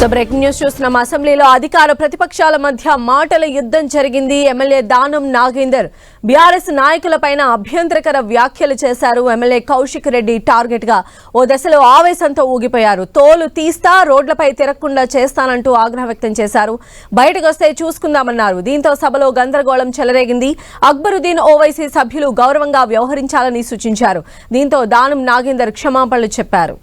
So breaking news చూస్తున్నాం. అసెంబ్లీలో అధికార ప్రతిపక్షాల మధ్య మాటల యుద్ధం జరిగింది. ఎమ్మెల్యే దానం నాగేందర్ బీఆర్ఎస్ నాయకులపైన అభ్యంతరకర వ్యాఖ్యలు చేశారు. ఎమ్మెల్యే కౌశిక్ రెడ్డి టార్గెట్గా ఓ దశలో ఆవేశంతో ఊగిపోయారు. తోలు తీస్తా రోడ్లపై తిరగకుండా చేస్తానంటూ ఆగ్రహం వ్యక్తం చేశారు. బయటకు వస్తే చూసుకుందామన్నారు. దీంతో సభలో గందరగోళం చెలరేగింది. అక్బరుద్దీన్ ఓవైసీ సభ్యులు గౌరవంగా వ్యవహరించాలని సూచించారు. దీంతో దానం నాగేందర్ క్షమాపణలు చెప్పారు.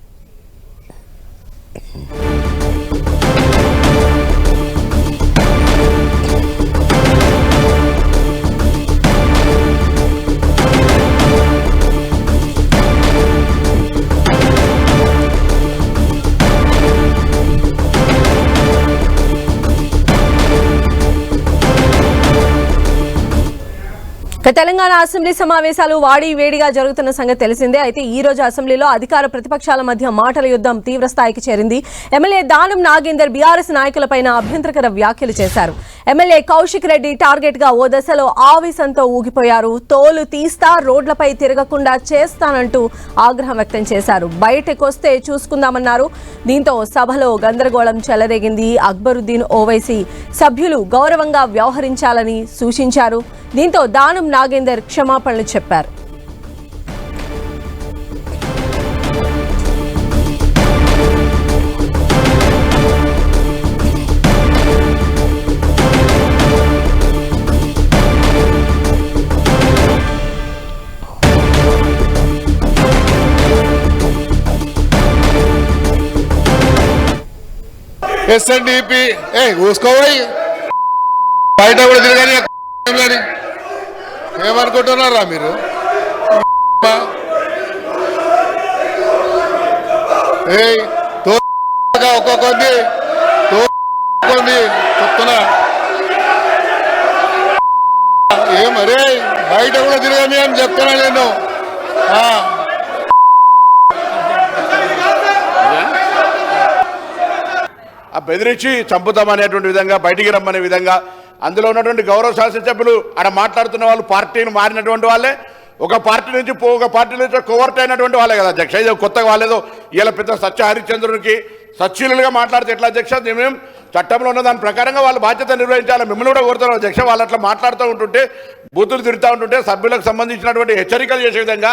తెలంగాణ అసెంబ్లీ సమావేశాలు వాడి వేడిగా జరుగుతున్న సంగతి తెలిసిందే. అయితే ఈ రోజు అసెంబ్లీలో అధికార ప్రతిపక్షాల మధ్య మాటల యుద్ధం తీవ్ర స్థాయికి చేరింది. ఎమ్మెల్యే దానం నాగేందర్ బీఆర్ఎస్ నాయకులపైన అభ్యంతరకర వ్యాఖ్యలు చేశారు. ఎమ్మెల్యే కౌశిక్ రెడ్డి టార్గెట్గా ఓ దశలో ఆవేశంతో ఊగిపోయారు. తోలు తీస్తా రోడ్లపై తిరగకుండా చేస్తానంటూ ఆగ్రహం వ్యక్తం చేశారు. బయటకొస్తే చూసుకుందామన్నారు. దీంతో సభలో గందరగోళం చెలరేగింది. అక్బరుద్దీన్ ఓవైసీ సభ్యులు గౌరవంగా వ్యవహరించాలని సూచించారు. దీంతో దానం నాగేందర్ క్షమాపణలు చెప్పారు. ఎస్ఎన్డిపి ఏ చూసుకోవాలి బయట కూడా తిరగాలి ఏమనుకుంటున్నారా మీరు? ఏ ఒక్కొక్కరిని చెప్తున్నా. ఏం బయట కూడా తిరగని అని చెప్తున్నా నేను. ఆ. బెదిరించి చంపుతామనేటువంటి విధంగా బయటికి రమ్మనే విధంగా అందులో ఉన్నటువంటి గౌరవ శాసనసభ్యులు ఆడ మాట్లాడుతున్న వాళ్ళు పార్టీని మారినటువంటి వాళ్ళే. ఒక పార్టీ నుంచి పో ఒక పార్టీ నుంచి కోవర్ట్ అయినటువంటి వాళ్ళే కదా అధ్యక్ష. ఇది కొత్తగా వాళ్ళేదో ఇలా పెద్ద సత్య హరిశ్చంద్రుడికి సచ్చీలుగా మాట్లాడితే ఎట్లా అధ్యక్ష? మేము చట్టంలో ఉన్న దాని ప్రకారంగా వాళ్ళ బాధ్యత నిర్వహించాలి. మిమ్మల్ని కూడా కోరుతున్నారు అధ్యక్ష. వాళ్ళు అట్లా మాట్లాడుతూ ఉంటుంటే బూతులు తిరుగుతూ ఉంటుంటే సభ్యులకు సంబంధించినటువంటి హెచ్చరికలు చేసే విధంగా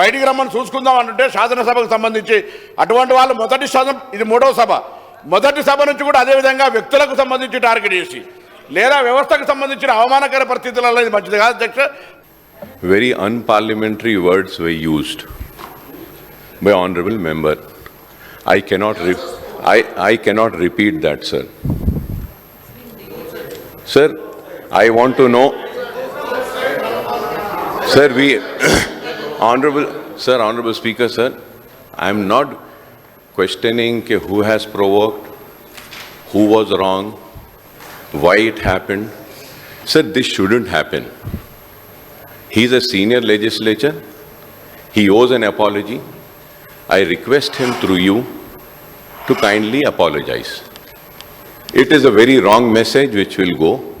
బయటికి రమ్మని చూసుకుందాం అంటుంటే శాసనసభకు సంబంధించి అటువంటి వాళ్ళు మొదటి శాసనం ఇది మూడవ సభ. మొదటి సభ నుంచి కూడా అదే విధంగా వ్యక్తులకు సంబంధించి టార్గెట్ చేసి లేదా వ్యవస్థకు సంబంధించిన అవమానకర పరిస్థితులలో ఇది మంచిది కాదు అధ్యక్ష very unparliamentary words were used by honorable member. I cannot, re- I, I cannot repeat that, sir. Sir, I want to know, sir, we, honorable, sir, honorable speaker, sir, I am not questioning ke who has provoked, who was wrong, why it happened. Sir, this shouldn't happen. He is a senior legislator. He owes an apology. I request him through you to kindly apologize. It is a very wrong message which will go.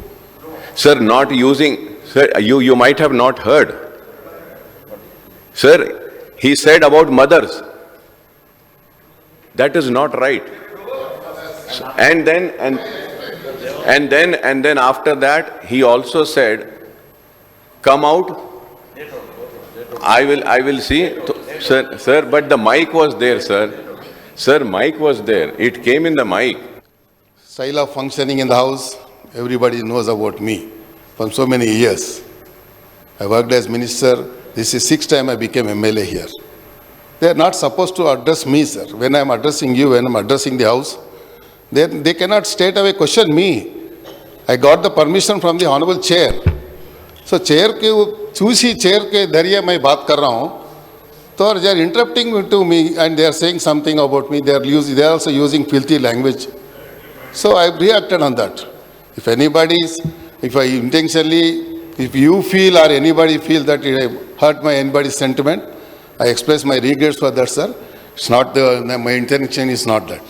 Sir, not using, sir, you, you might have not heard. Sir, he said about mothers. That is not right. And then, and, and then, and then after that, he also said, come out. I will, I will see. Sir, sir, but the mic was there, sir. Sir, mic was there. It came in the mic. of functioning in the house, everybody knows about me from so many years. I worked as minister. This is sixth time I became a MLA here. They are not supposed to address me, sir. When I am addressing you, when I am addressing the house, they, they cannot straight away question me. I got the permission from the honorable chair. So chair के चूसी chair के दरिया मैं बात कर रहा हूँ तो they are interrupting to me and they are saying something about me. They are using, they are also using filthy language. So I reacted on that. If anybody is, if I intentionally, if you feel or anybody feel that I hurt my anybody's sentiment, I express my regrets for that, sir. It's not the, my intention is not that.